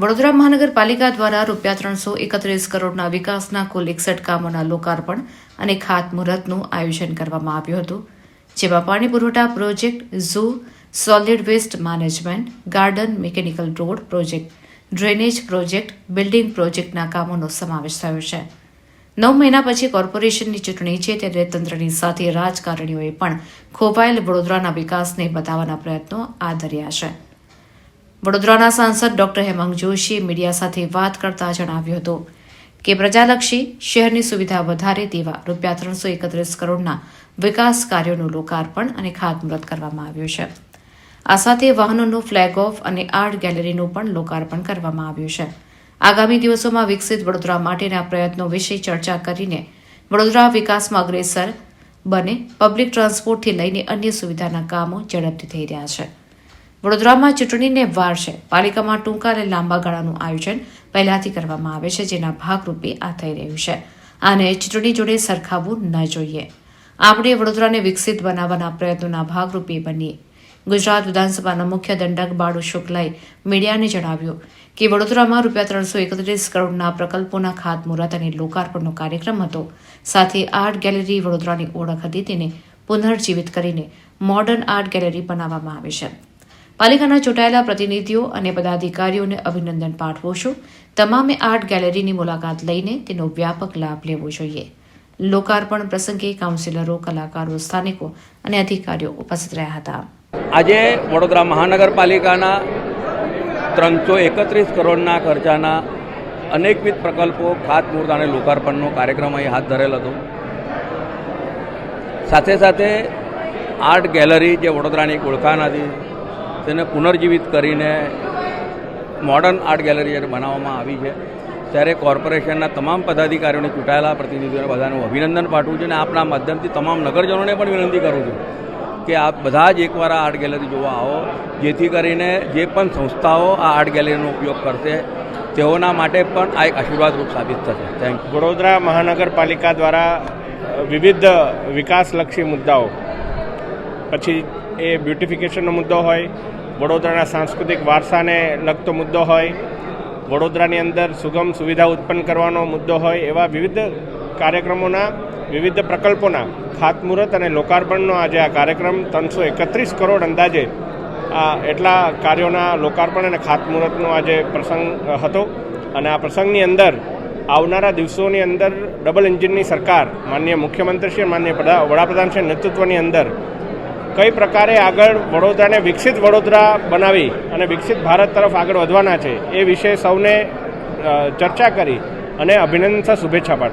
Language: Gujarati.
વડોદરા મહાનગરપાલિકા દ્વારા રૂપિયા ત્રણસો એકત્રીસ કરોડના વિકાસના કુલ એકસઠ કામોના લોકાર્પણ અને ખાતમુહૂર્તનું આયોજન કરવામાં આવ્યું હતું, જેમાં પાણી પુરવઠા project, zoo solid waste management garden mechanical road project drainage project building પ્રોજેક્ટના કામોનો સમાવેશ થયો છે. નવ મહિના પછી કોર્પોરેશનની ચૂંટણી છે ત્યારે તંત્રની સાથે રાજકારણીઓએ પણ ખોપાયેલ વડોદરાના વિકાસને બતાવવાના પ્રયત્નો આદર્યા છે. વડોદરાના સાંસદ ડોક્ટર હેમાંગ જોશીએ મીડિયા સાથે વાત કરતા જણાવ્યું હતું કે પ્રજાલક્ષી શહેરની સુવિધા વધારે તેવા રૂપિયા ત્રણસો એકત્રીસ કરોડના વિકાસ કાર્યોનું લોકાર્પણ અને ખાતમુહૂર્ત કરવામાં આવ્યું છે. આ સાથે વાહનોનું ફ્લેગ ઓફ અને આર્ટ ગેલેરીનું પણ લોકાર્પણ કરવામાં આવ્યું છે. આગામી દિવસોમાં વિકસિત વડોદરા માટેના પ્રયત્નો વિશે ચર્ચા કરીને વડોદરા વિકાસમાં અગ્રેસર બને પબ્લિક ટ્રાન્સપોર્ટથી લઈને અન્ય સુવિધાના કામો ઝડપથી થઈ રહ્યા છે. વડોદરામાં ચૂંટણીને વાર છે પાલિકામાં ટૂંકા અને લાંબા ગાળાનું આયોજન પહેલાથી કરવામાં આવે છે, જેના ભાગરૂપે આ થઈ રહ્યું છે. આને ચૂંટણી જોડે સરખાવવું ન જોઈએ. આપણે વડોદરાને વિકસિત બનાવવાના પ્રયત્નોના ભાગરૂપે બનીએ. ગુજરાત વિધાનસભાના મુખ્ય દંડક બાળુ શુક્લાએ મીડિયાને જણાવ્યું કે વડોદરામાં રૂપિયા ત્રણસો એકત્રીસ કરોડના પ્રકલ્પોના ખાતમુહૂર્ત અને લોકાર્પણનો કાર્યક્રમ હતો. સાથે આર્ટ ગેલેરી વડોદરાની ઓળખ હતી. તેને પુનર્જીવિત કરીને મોડર્ન આર્ટ ગેલેરી બનાવવામાં આવી છે. પાલિકાના ચૂંટાયેલા પ્રતિનિધિઓ અને પદાધિકારીઓને અભિનંદન પાઠવો છું. તમામે આર્ટ ગેલેરીની મુલાકાત લઈને તેનો વ્યાપક લાભ લેવો જોઈએ. લોકાર્પણ પ્રસંગે કાઉન્સિલરો, કલાકારો, સ્થાનિકો અને અધિકારીઓ ઉપસ્થિત રહ્યા હતા. આજે વડોદરા મહાનગરપાલિકાના ત્રણસો એકત્રીસ કરોડના ખર્ચાના અનેકવિધ પ્રકલ્પો ખાતમુહૂર્ત અને લોકાર્પણનો કાર્યક્રમ અહીં હાથ ધરેલ હતો. સાથે સાથે આર્ટ ગેલેરી જે વડોદરાની એક ઓળખાણ હતી, તેને પુનર્જીવિત કરીને મોડર્ન આર્ટ ગેલેરી બનાવવામાં આવી છે. ત્યારે કોર્પોરેશનના તમામ પદાધિકારીઓને ચૂંટાયેલા પ્રતિનિધિઓને બધાનું અભિનંદન પાઠવું છું અને આપના માધ્યમથી તમામ નગરજનોને પણ વિનંતી કરું છું. કે આપ બધા જ એકવાર આ આર્ટ ગેલેરી જોવા આવો. જેથી કરીને જે પણ સંસ્થાઓ આ આર્ટ ગેલેરીનો ઉપયોગ કરશે, તેઓના માટે પણ આ એક આશીર્વાદરૂપ સાબિત થશે. થેન્ક યુ વડોદરા મહાનગરપાલિકા દ્વારા વિવિધ વિકાસલક્ષી મુદ્દાઓ, પછી એ બ્યુટિફિકેશનનો મુદ્દો હોય, વડોદરાના સાંસ્કૃતિક વારસાને લગતો મુદ્દો હોય, વડોદરાની અંદર સુગમ સુવિધા ઉત્પન્ન કરવાનો મુદ્દો હોય, એવા વિવિધ કાર્યક્રમોના વિવિધ પ્રકલ્પોના ખાતમુહૂર્ત અને લોકાર્પણનો આજે આ કાર્યક્રમ ત્રણસો એકત્રીસ કરોડ અંદાજે આ એટલા કાર્યોના લોકાર્પણ અને ખાતમુહૂર્તનો આજે પ્રસંગ હતો. અને આ પ્રસંગની અંદર આવનારા દિવસોની અંદર ડબલ એન્જિનની સરકાર, માન્ય મુખ્યમંત્રી શ્રી માન્ય વડાપ્રધાન શ્રી નેતૃત્વની અંદર કઈ પ્રકારે આગળ વડોદરાને વિકસિત વડોદરા બનાવી અને વિકસિત ભારત તરફ આગળ વધવાના છે એ વિશે સૌને ચર્ચા કરી અને અભિનંદન શુભેચ્છા પાઠવું.